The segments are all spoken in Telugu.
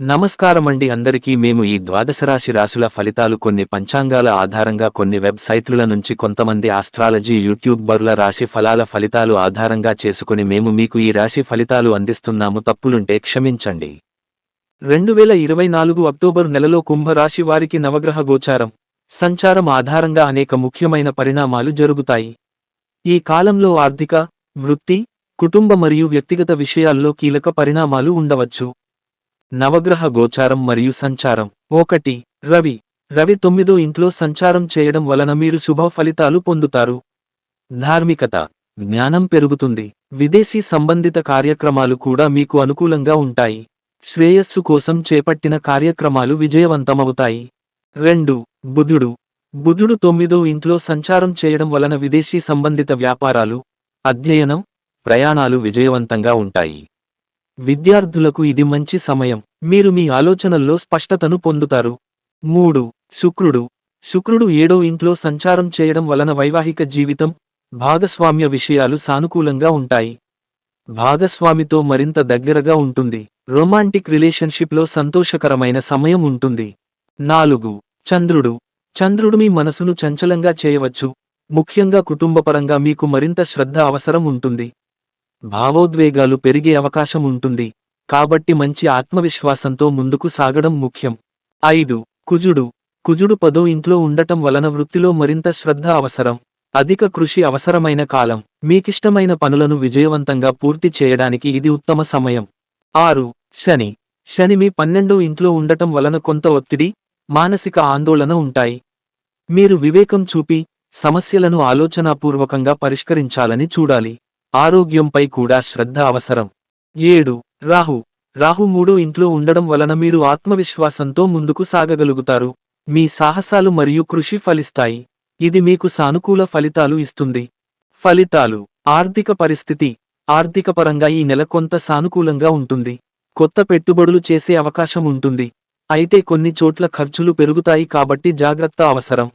నమస్కారమండి అందరికీ మేము ఈ ద్వాదశ రాశి రాశుల ఫలితాలు కొన్ని పంచాంగాల ఆధారంగా కొన్ని వెబ్సైట్ల నుంచి కొంతమంది ఆస్ట్రాలజీ బరుల రాశి ఫలాల ఫలితాలు ఆధారంగా చేసుకుని మేము మీకు ఈ రాశి ఫలితాలు అందిస్తున్నాము. తప్పులుంటే క్షమించండి. రెండు వేల ఇరవై నాలుగు అక్టోబర్ నెలలో కుంభరాశి వారికి నవగ్రహ గోచారం. సంచారం ఆధారంగా అనేక ముఖ్యమైన పరిణామాలు జరుగుతాయి. ఈ కాలంలో ఆర్థిక వృత్తి కుటుంబ మరియు వ్యక్తిగత విషయాల్లో కీలక పరిణామాలు ఉండవచ్చు. నవగ్రహ గోచారం మరియు సంచారం. ఒకటి రవి. రవి తొమ్మిదో ఇంట్లో సంచారం చేయడం వలన మీరు శుభ ఫలితాలు పొందుతారు. ధార్మికత. జ్ఞానం పెరుగుతుంది. విదేశీ సంబంధిత కార్యక్రమాలు కూడా మీకు అనుకూలంగా ఉంటాయి. శ్రేయస్సు కోసం చేపట్టిన కార్యక్రమాలు విజయవంతమవుతాయి. రెండు బుధుడు. బుధుడు తొమ్మిదో ఇంట్లో సంచారం చేయడం వలన విదేశీ సంబంధిత వ్యాపారాలు అధ్యయనం ప్రయాణాలు విజయవంతంగా ఉంటాయి. విద్యార్థులకు ఇది మంచి సమయం. మీరు మీ ఆలోచనల్లో స్పష్టతను పొందుతారు. మూడు శుక్రుడు. శుక్రుడు ఏడో ఇంట్లో సంచారం చేయడం వలన వైవాహిక జీవితం భాగస్వామ్య విషయాలు సానుకూలంగా ఉంటాయి. భాగస్వామితో మరింత దగ్గరగా ఉంటుంది. రొమాంటిక్ రిలేషన్షిప్లో సంతోషకరమైన సమయం ఉంటుంది. నాలుగు చంద్రుడు. చంద్రుడు మీ మనసును చంచలంగా చేయవచ్చు. ముఖ్యంగా కుటుంబపరంగా మీకు మరింత శ్రద్ధ అవసరం ఉంటుంది. భావోద్వేగాలు పెరిగే అవకాశం ఉంటుంది కాబట్టి మంచి ఆత్మవిశ్వాసంతో ముందుకు సాగడం ముఖ్యం. ఐదు. కుజుడు. కుజుడు పదో ఇంట్లో ఉండటం వలన వృత్తిలో మరింత శ్రద్ధ అవసరం. అధిక కృషి అవసరమైన కాలం. మీకిష్టమైన పనులను విజయవంతంగా పూర్తి చేయడానికి ఇది ఉత్తమ సమయం. ఆరు. శని. శని మీ పన్నెండో ఇంట్లో ఉండటం వలన కొంత ఒత్తిడి మానసిక ఆందోళన ఉంటాయి. మీరు వివేకం చూపి సమస్యలను ఆలోచనాపూర్వకంగా పరిష్కరించాలని చూడాలి. ఆరోగ్యంపై కూడా శ్రద్ధ అవసరం. ఏడు రాహు. రాహు మూడు ఇంట్లో ఉండడం వలన మీరు ఆత్మవిశ్వాసంతో ముందుకు సాగగలుగుతారు. మీ సాహసాలు మరియు కృషి ఫలిస్తాయి. ఇది మీకు సానుకూల ఫలితాలు ఇస్తుంది. ఫలితాలు. ఆర్థిక పరిస్థితి. ఆర్థికపరంగా ఈ నెల కొంత సానుకూలంగా ఉంటుంది. కొత్త పెట్టుబడులు చేసే అవకాశం ఉంటుంది. అయితే కొన్ని చోట్ల ఖర్చులు పెరుగుతాయి కాబట్టి జాగ్రత్త అవసరం.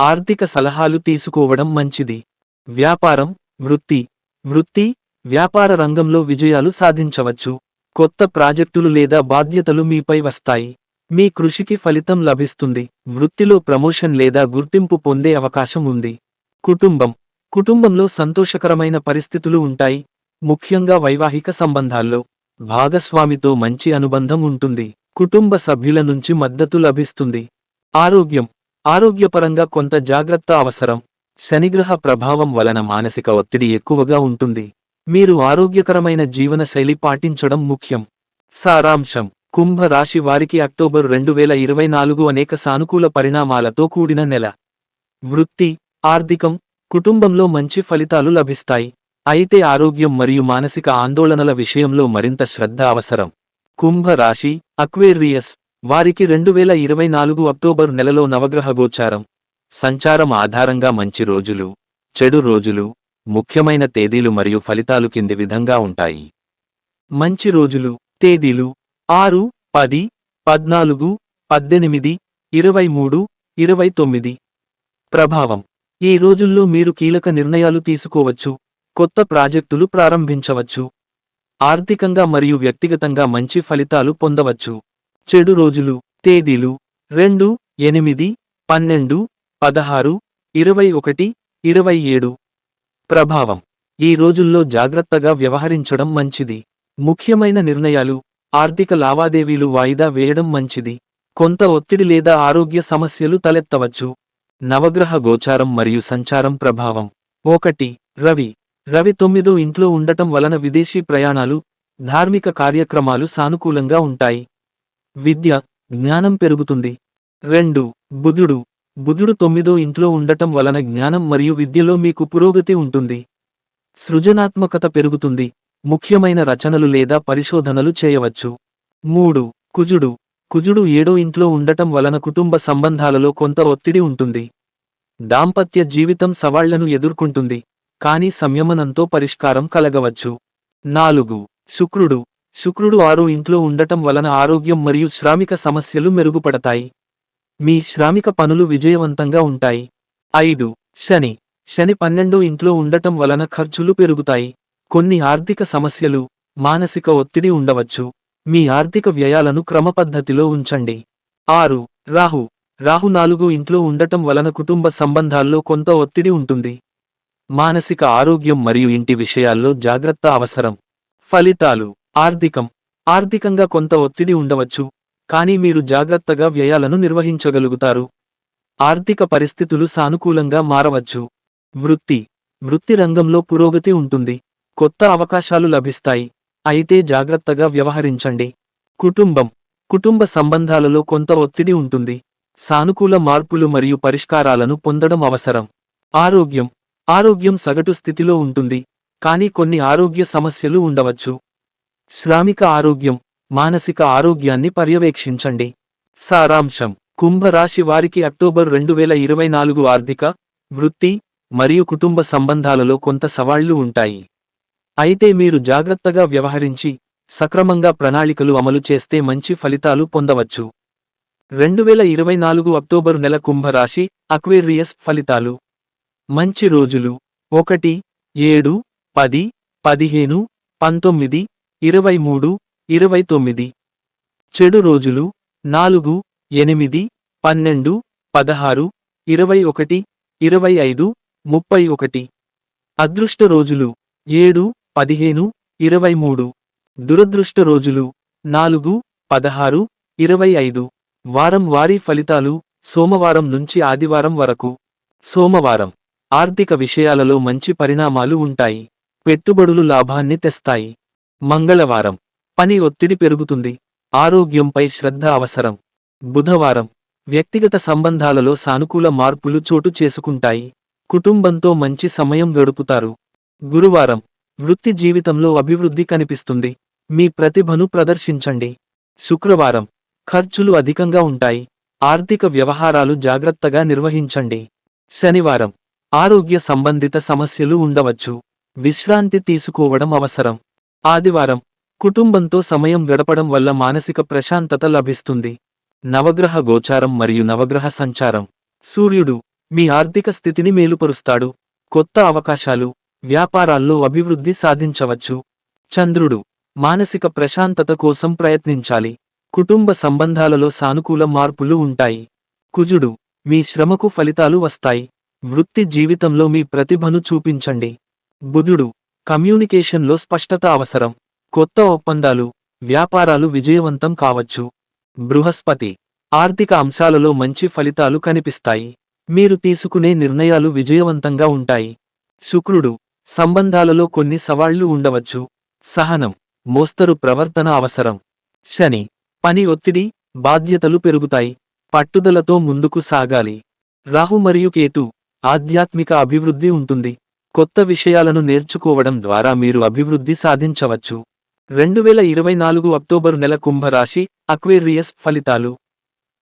ఆర్థిక సలహాలు తీసుకోవడం మంచిది. వ్యాపారం వృత్తి. వృత్తి వ్యాపార రంగంలో విజయాలు సాధించవచ్చు. కొత్త ప్రాజెక్టులు లేదా బాధ్యతలు మీపై వస్తాయి. మీ కృషికి ఫలితం లభిస్తుంది. వృత్తిలో ప్రమోషన్ లేదా గుర్తింపు పొందే అవకాశం ఉంది. కుటుంబం. కుటుంబంలో సంతోషకరమైన పరిస్థితులు ఉంటాయి. ముఖ్యంగా వైవాహిక సంబంధాల్లో. భాగస్వామితో మంచి అనుబంధం ఉంటుంది. కుటుంబ సభ్యుల నుంచి మద్దతు లభిస్తుంది. ఆరోగ్యం. ఆరోగ్యపరంగా కొంత జాగ్రత్త అవసరం. శనిగ్రహ ప్రభావం వలన మానసిక ఒత్తిడి ఎక్కువగా ఉంటుంది. మీరు ఆరోగ్యకరమైన జీవన శైలి పాటించడం ముఖ్యం. సారాంశం. కుంభ రాశి వారికి అక్టోబర్ రెండు వేల ఇరవై నాలుగు అనేక సానుకూల పరిణామాలతో కూడిన నెల. వృత్తి ఆర్థికం కుటుంబంలో మంచి ఫలితాలు లభిస్తాయి. అయితే ఆరోగ్యం మరియు మానసిక ఆందోళనల విషయంలో మరింత శ్రద్ధ అవసరం. కుంభ రాశి అక్వేరియస్ వారికి రెండు వేల ఇరవై నాలుగు అక్టోబర్ నెలలో నవగ్రహ గోచారం. సంచారం ఆధారంగా మంచి రోజులు చెడు రోజులు ముఖ్యమైన తేదీలు మరియు ఫలితాలు కింది విధంగా ఉంటాయి. మంచి రోజులు తేదీలు ఆరు పది పద్నాలుగు పద్దెనిమిది ఇరవై మూడు ఇరవై తొమ్మిది. ప్రభావం. ఈ రోజుల్లో మీరు కీలక నిర్ణయాలు తీసుకోవచ్చు కొత్త ప్రాజెక్టులు ప్రారంభించవచ్చు ఆర్థికంగా మరియు వ్యక్తిగతంగా మంచి ఫలితాలు పొందవచ్చు. చెడు రోజులు తేదీలు రెండు ఎనిమిది పన్నెండు పదహారు ఇరవై ఒకటి ఇరవై ఏడు. ప్రభావం. ఈ రోజుల్లో జాగ్రత్తగా వ్యవహరించడం మంచిది. ముఖ్యమైన నిర్ణయాలు ఆర్థిక లావాదేవీలు వాయిదా వేయడం మంచిది. కొంత ఒత్తిడి లేదా ఆరోగ్య సమస్యలు తలెత్తవచ్చు. నవగ్రహ గోచారం మరియు సంచారం ప్రభావం. ఒకటి రవి. రవి తొమ్మిదో ఇంట్లో ఉండటం వలన విదేశీ ప్రయాణాలు ధార్మిక కార్యక్రమాలు సానుకూలంగా ఉంటాయి. విద్య జ్ఞానం పెరుగుతుంది. రెండు బుధుడు. బుధుడు తొమ్మిదో ఇంట్లో ఉండటం వలన జ్ఞానం మరియు విద్యలో మీకు పురోగతి ఉంటుంది. సృజనాత్మకత పెరుగుతుంది. ముఖ్యమైన రచనలు లేదా పరిశోధనలు చేయవచ్చు. మూడు. కుజుడు. కుజుడు ఏడో ఇంట్లో ఉండటం వలన కుటుంబ సంబంధాలలో కొంత ఒత్తిడి ఉంటుంది. దాంపత్య జీవితం సవాళ్ళను ఎదుర్కొంటుంది. కానీ సంయమనంతో పరిష్కారం కలగవచ్చు. నాలుగు. శుక్రుడు. శుక్రుడు ఆరో ఇంట్లో ఉండటం వలన ఆరోగ్యం మరియు శ్రామిక సమస్యలు మెరుగుపడతాయి. మీ శ్రామిక పనులు విజయవంతంగా ఉంటాయి. ఐదు. శని. శని పన్నెండు ఇంట్లో ఉండటం వలన ఖర్చులు పెరుగుతాయి. కొన్ని ఆర్థిక సమస్యలు మానసిక ఒత్తిడి ఉండవచ్చు. మీ ఆర్థిక వ్యయాలను క్రమపద్ధతిలో ఉంచండి. ఆరు. రాహు. రాహు నాలుగు ఇంట్లో ఉండటం వలన కుటుంబ సంబంధాల్లో కొంత ఒత్తిడి ఉంటుంది. మానసిక ఆరోగ్యం మరియు ఇంటి విషయాల్లో జాగ్రత్త అవసరం. ఫలితాలు. ఆర్థికం. ఆర్థికంగా కొంత ఒత్తిడి ఉండవచ్చు. కానీ మీరు జాగ్రత్తగా వ్యయాలను నిర్వహించగలుగుతారు. ఆర్థిక పరిస్థితులు సానుకూలంగా మారవచ్చు. వృత్తి. వృత్తి రంగంలో పురోగతి ఉంటుంది. కొత్త అవకాశాలు లభిస్తాయి. అయితే జాగ్రత్తగా వ్యవహరించండి. కుటుంబం. కుటుంబ సంబంధాలలో కొంత ఒత్తిడి ఉంటుంది. సానుకూల మార్పులు మరియు పరిష్కారాలను పొందడం అవసరం. ఆరోగ్యం. ఆరోగ్యం సగటు స్థితిలో ఉంటుంది. కానీ కొన్ని ఆరోగ్య సమస్యలు ఉండవచ్చు. శ్రామిక ఆరోగ్యం. మానసిక ఆరోగ్యాన్ని పర్యవేక్షించండి. సారాంశం. కుంభరాశి వారికి అక్టోబర్ రెండు వేల ఇరవై నాలుగు ఆర్థిక వృత్తి మరియు కుటుంబ సంబంధాలలో కొంత సవాళ్ళు ఉంటాయి. అయితే మీరు జాగ్రత్తగా వ్యవహరించి సక్రమంగా ప్రణాళికలు అమలు చేస్తే మంచి ఫలితాలు పొందవచ్చు. రెండు వేల ఇరవై నాలుగు అక్టోబర్ నెల కుంభరాశి అక్వేరియస్ ఫలితాలు. మంచి రోజులు. ఒకటి ఏడు పది పదిహేను పంతొమ్మిది ఇరవై మూడు ఇరవై తొమ్మిది. చెడు రోజులు నాలుగు ఎనిమిది పన్నెండు పదహారు ఇరవై ఒకటి ఇరవై ఐదు ముప్పై ఒకటి. అదృష్ట రోజులు ఏడు పదిహేను ఇరవై మూడు. దురదృష్ట రోజులు నాలుగు పదహారు ఇరవై ఐదు. వారం వారీ ఫలితాలు సోమవారం నుంచి ఆదివారం వరకు. సోమవారం ఆర్థిక విషయాలలో మంచి పరిణామాలు ఉంటాయి. పెట్టుబడులు లాభాన్ని తెస్తాయి. మంగళవారం పని ఒత్తిడి పెరుగుతుంది. ఆరోగ్యంపై శ్రద్ధ అవసరం. బుధవారం వ్యక్తిగత సంబంధాలలో సానుకూల మార్పులు చోటు చేసుకుంటాయి. కుటుంబంతో మంచి సమయం గడుపుతారు. గురువారం వృత్తి జీవితంలో అభివృద్ధి కనిపిస్తుంది. మీ ప్రతిభను ప్రదర్శించండి. శుక్రవారం ఖర్చులు అధికంగా ఉంటాయి. ఆర్థిక వ్యవహారాలు జాగ్రత్తగా నిర్వహించండి. శనివారం ఆరోగ్య సంబంధిత సమస్యలు ఉండవచ్చు. విశ్రాంతి తీసుకోవడం అవసరం. ఆదివారం కుటుంబంతో సమయం గడపడం వల్ల మానసిక ప్రశాంతత లభిస్తుంది. నవగ్రహ గోచారం మరియు నవగ్రహ సంచారం. సూర్యుడు మీ ఆర్థిక స్థితిని మేలుపరుస్తాడు. కొత్త అవకాశాలు వ్యాపారాల్లో అభివృద్ధి సాధించవచ్చు. చంద్రుడు మానసిక ప్రశాంతత కోసం ప్రయత్నించాలి. కుటుంబ సంబంధాలలో సానుకూల మార్పులు ఉంటాయి. కుజుడు మీ శ్రమకు ఫలితాలు వస్తాయి. వృత్తి జీవితంలో మీ ప్రతిభను చూపించండి. బుధుడు కమ్యూనికేషన్లో స్పష్టత అవసరం. కొత్త ఒప్పందాలు వ్యాపారాలు విజయవంతం కావచ్చు. బృహస్పతి ఆర్థిక అంశాలలో మంచి ఫలితాలు కనిపిస్తాయి. మీరు తీసుకునే నిర్ణయాలు విజయవంతంగా ఉంటాయి. శుక్రుడు సంబంధాలలో కొన్ని సవాళ్ళు ఉండవచ్చు. సహనం మోస్తరు ప్రవర్తన అవసరం. శని పని ఒత్తిడి బాధ్యతలు పెరుగుతాయి. పట్టుదలతో ముందుకు సాగాలి. రాహు మరియు కేతు ఆధ్యాత్మిక అభివృద్ధి ఉంటుంది. కొత్త విషయాలను నేర్చుకోవడం ద్వారా మీరు అభివృద్ధి సాధించవచ్చు. రెండు వేల ఇరవై నాలుగు అక్టోబరు నెల కుంభరాశి అక్వేరియస్ ఫలితాలు.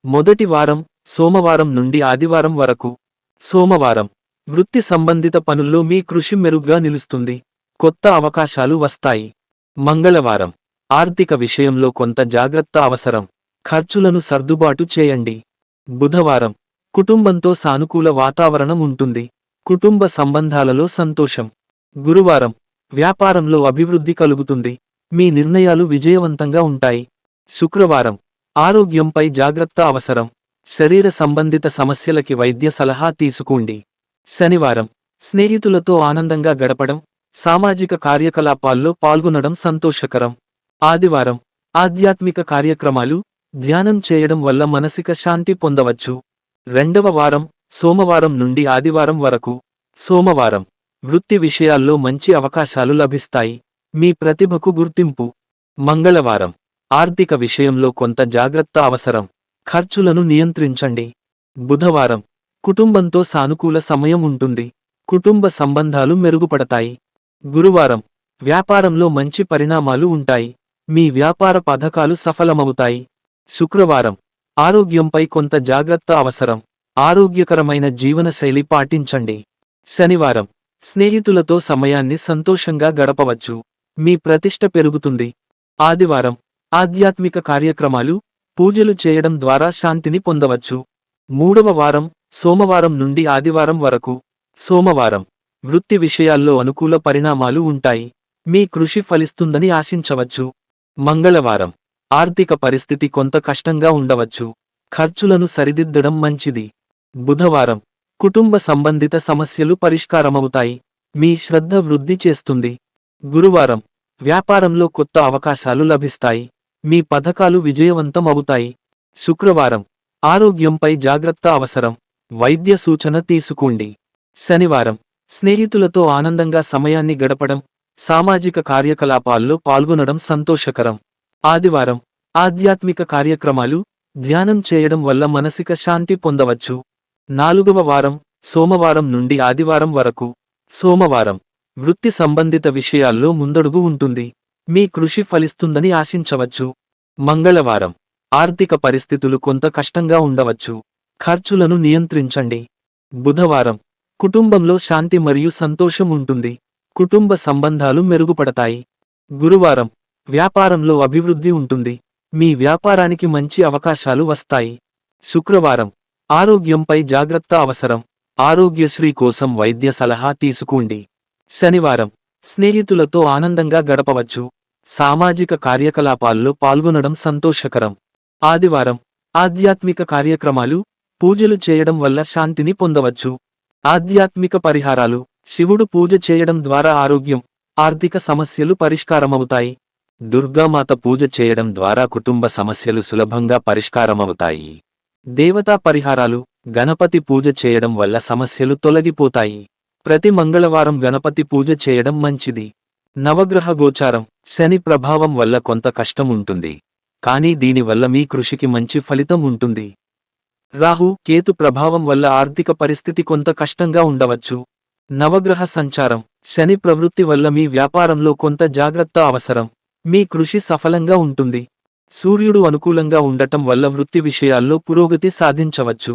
మొదటి వారం సోమవారం నుండి ఆదివారం వరకు. సోమవారం. వృత్తి సంబంధిత పనుల్లో మీ కృషి మెరుగ్గా నిలుస్తుంది. కొత్త అవకాశాలు వస్తాయి. మంగళవారం. ఆర్థిక విషయంలో కొంత జాగ్రత్త అవసరం. ఖర్చులను సర్దుబాటు చేయండి. బుధవారం. కుటుంబంతో సానుకూల వాతావరణం ఉంటుంది. కుటుంబ సంబంధాలలో సంతోషం. గురువారం. వ్యాపారంలో అభివృద్ధి కలుగుతుంది. మీ నిర్ణయాలు విజయవంతంగా ఉంటాయి. శుక్రవారం. ఆరోగ్యంపై జాగ్రత్త అవసరం. శరీర సంబంధిత సమస్యలకి వైద్య సలహా తీసుకోండి. శనివారం. స్నేహితులతో ఆనందంగా గడపడం సామాజిక కార్యకలాపాల్లో పాల్గొనడం సంతోషకరం. ఆదివారం. ఆధ్యాత్మిక కార్యక్రమాలు ధ్యానం చేయడం వల్ల మానసిక శాంతి పొందవచ్చు. రెండవ వారం. సోమవారం నుండి ఆదివారం వరకు. సోమవారం. వృత్తి విషయాల్లో మంచి అవకాశాలు లభిస్తాయి. మీ ప్రతిభకు గుర్తింపు. మంగళవారం. ఆర్థిక విషయంలో కొంత జాగ్రత్త అవసరం. ఖర్చులను నియంత్రించండి. బుధవారం. కుటుంబంతో సానుకూల సమయం ఉంటుంది. కుటుంబ సంబంధాలు మెరుగుపడతాయి. గురువారం. వ్యాపారంలో మంచి పరిణామాలు ఉంటాయి. మీ వ్యాపార పథకాలు సఫలమవుతాయి. శుక్రవారం. ఆరోగ్యంపై కొంత జాగ్రత్త అవసరం. ఆరోగ్యకరమైన జీవనశైలి పాటించండి. శనివారం. స్నేహితులతో సమయాన్ని సంతోషంగా గడపవచ్చు. మీ ప్రతిష్ట పెరుగుతుంది. ఆదివారం ఆధ్యాత్మిక కార్యక్రమాలు పూజలు చేయడం ద్వారా శాంతిని పొందవచ్చు. మూడవ వారం సోమవారం నుండి ఆదివారం వరకు. సోమవారం వృత్తి విషయాల్లో అనుకూల పరిణామాలు ఉంటాయి. మీ కృషి ఫలిస్తుందని ఆశించవచ్చు. మంగళవారం ఆర్థిక పరిస్థితి కొంత కష్టంగా ఉండవచ్చు. ఖర్చులను సరిదిద్దడం మంచిది. బుధవారం కుటుంబ సంబంధిత సమస్యలు పరిష్కారమవుతాయి. మీ శ్రద్ధ వృద్ధి చేస్తుంది. గురువారం వ్యాపారంలో కొత్త అవకాశాలు లభిస్తాయి. మీ పథకాలు విజయవంతం అవుతాయి శుక్రవారం ఆరోగ్యంపై జాగ్రత్త అవసరం. వైద్య సూచన తీసుకోండి. శనివారం స్నేహితులతో ఆనందంగా సమయాన్ని గడపడం సామాజిక కార్యకలాపాల్లో పాల్గొనడం సంతోషకరం. ఆదివారం ఆధ్యాత్మిక కార్యక్రమాలు ధ్యానం చేయడం వల్ల మానసిక శాంతి పొందవచ్చు. నాలుగవ వారం సోమవారం నుండి ఆదివారం వరకు. సోమవారం వృత్తి సంబంధిత విషయాల్లో ముందడుగు ఉంటుంది. మీ కృషి ఫలిస్తుందని ఆశించవచ్చు. మంగళవారం. ఆర్థిక పరిస్థితులు కొంత కష్టంగా ఉండవచ్చు. ఖర్చులను నియంత్రించండి. బుధవారం. కుటుంబంలో శాంతి మరియు సంతోషం ఉంటుంది. కుటుంబ సంబంధాలు మెరుగుపడతాయి. గురువారం. వ్యాపారంలో అభివృద్ధి ఉంటుంది. మీ వ్యాపారానికి మంచి అవకాశాలు వస్తాయి. శుక్రవారం. ఆరోగ్యంపై జాగ్రత్త అవసరం. ఆరోగ్యశ్రీ కోసం వైద్య సలహా తీసుకోండి. శనివారం. స్నేహితులతో ఆనందంగా గడపవచ్చు. సామాజిక కార్యకలాపాల్లో పాల్గొనడం సంతోషకరం. ఆదివారం ఆధ్యాత్మిక కార్యక్రమాలు పూజలు చేయడం వల్ల శాంతిని పొందవచ్చు. ఆధ్యాత్మిక పరిహారాలు శివుడు పూజ చేయడం ద్వారా ఆరోగ్యం ఆర్థిక సమస్యలు పరిష్కారమవుతాయి. దుర్గామాత పూజ చేయడం ద్వారా కుటుంబ సమస్యలు సులభంగా పరిష్కారమవుతాయి. దేవతా పరిహారాలు గణపతి పూజ చేయడం వల్ల సమస్యలు తొలగిపోతాయి. ప్రతి మంగళవారం గణపతి పూజ చేయడం మంచిది. నవగ్రహ గోచారం శని ప్రభావం వల్ల కొంత కష్టం ఉంటుంది కానీ దీనివల్ల మీ కృషికి మంచి ఫలితం ఉంటుంది. రాహు కేతు ప్రభావం వల్ల ఆర్థిక పరిస్థితి కొంత కష్టంగా ఉండవచ్చు. నవగ్రహ సంచారం శని ప్రవృత్తి వల్ల మీ వ్యాపారంలో కొంత జాగ్రత్త అవసరం. మీ కృషి సఫలంగా ఉంటుంది. సూర్యుడు అనుకూలంగా ఉండటం వల్ల వృత్తి విషయాల్లో పురోగతి సాధించవచ్చు.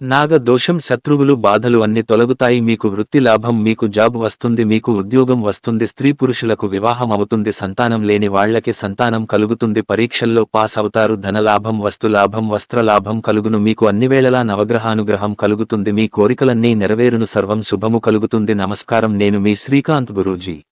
నాగ దోషం శత్రువులు బాధలు అన్ని తొలగుతాయి. మీకు వృత్తి లాభం మీకు జాబ్ వస్తుంది మీకు ఉద్యోగం వస్తుంది. స్త్రీ పురుషులకు వివాహం అవుతుంది సంతానం లేని వాళ్ళకి సంతానం కలుగుతుంది. పరీక్షల్లో పాస్ అవుతారు ధనలాభం వస్తులాభం వస్త్రలాభం కలుగును. మీకు అన్ని వేళలా నవగ్రహానుగ్రహం కలుగుతుంది. మీ కోరికలన్నీ నెరవేరును సర్వం శుభము కలుగుతుంది. నమస్కారం నేను మీ శ్రీకాంత్ గురూజీ.